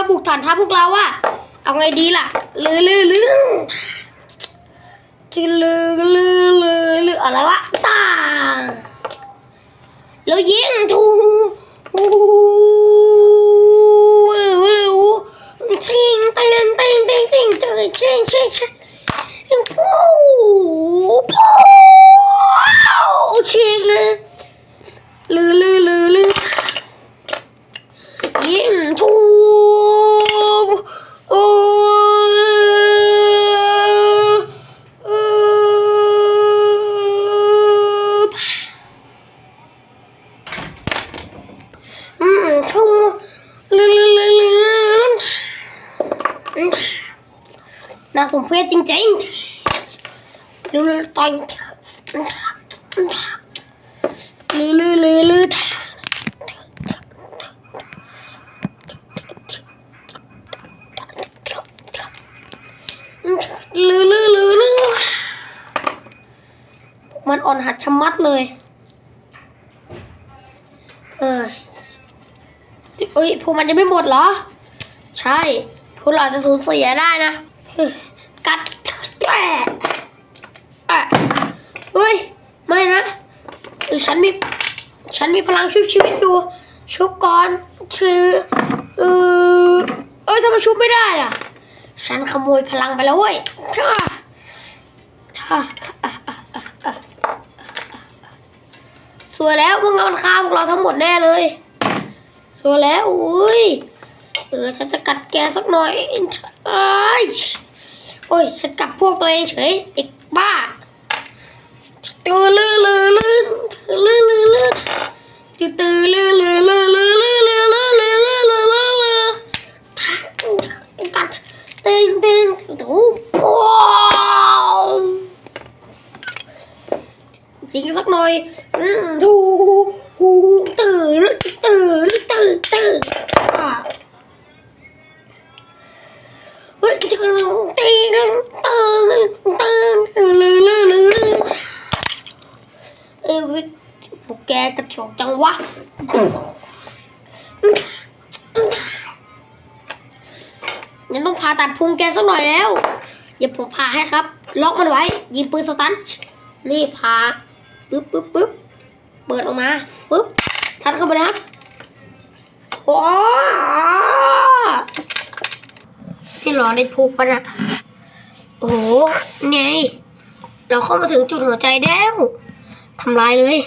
มาบุกฐานทัพพวกเราอะเอาไงดีล่ะลือลือลือที่ลือลือลือลืออะไรวะตาแล้วยิงทูวูวูวูทิงติงติงติงติงติงชิงชิงชิงปูปูชิงลือลือลือลือ ยิงทูบโอ้เอออืมทูลืมลืมลืมลืม น่าสมเพชจริงๆลืมลืมต่อยลืมลืมลืมลืมลือลือลือลือมันอ่อนหัดชะมัดเลย เออเอ้ยพวกมันจะไม่หมดเหรอ ใช่ พวกเราจะสูญเสียได้นะ กัดแอะแอะเฮ้ย ไม่นะเออฉันมี ฉันมีพลังชุบชีวิตอยู่ ชุบก่อนชื่อเออเอ้ยทำไมชุบไม่ได้ล่ะ ฉันขโมยพลังไปแล้วเว้ยฮ่าฮ่าสวยแล้วมึงเอาฆ่าพวกเราทั้งหมดแน่เลยสวยแล้ว อุ้ย เออ ฉันจะกัดแกสักหน่อยอ้าย โอ้ยฉันกัดพวกตัวเองเฉยไอ้บ้าตือลือลือลือลือลือลือตือตือลือลือลือลือลือลือลือลือลือลือลือลือกัดตึงตึงตึงตึงว้าวยิงสักหน่อยอืม ตึงตึงตึงตึงตึงลือลือลือลือเอ้ยพวกแกกระโจกจังวะยังต้องผ่าตัดพุงแกสักหน่อยแล้วอย่าผมผ่าให้ครับ ล็อกมันไว้ ยิงปืนสตันนี่ผ่าปึ๊บปึ๊บปึ๊บเปิดออกมาปึ๊บทัดเข้าไปนะครับว้าที่รอในพุกปะนะโอ้โหไงเราเข้ามาถึงจุดหัวใจแล้วทำลายเลย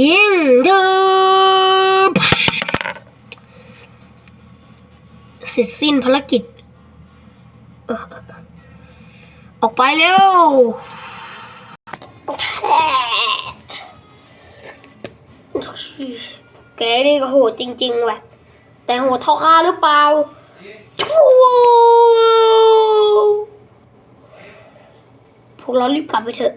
ยิงเด้อเสร็จสิ้นภารกิจออออกไปเร็วแกนี่ก็โหดจริงๆว่ะแต่โหดเท่าข้าหรือเปล่า พวกเรารีบกลับไปเถอะ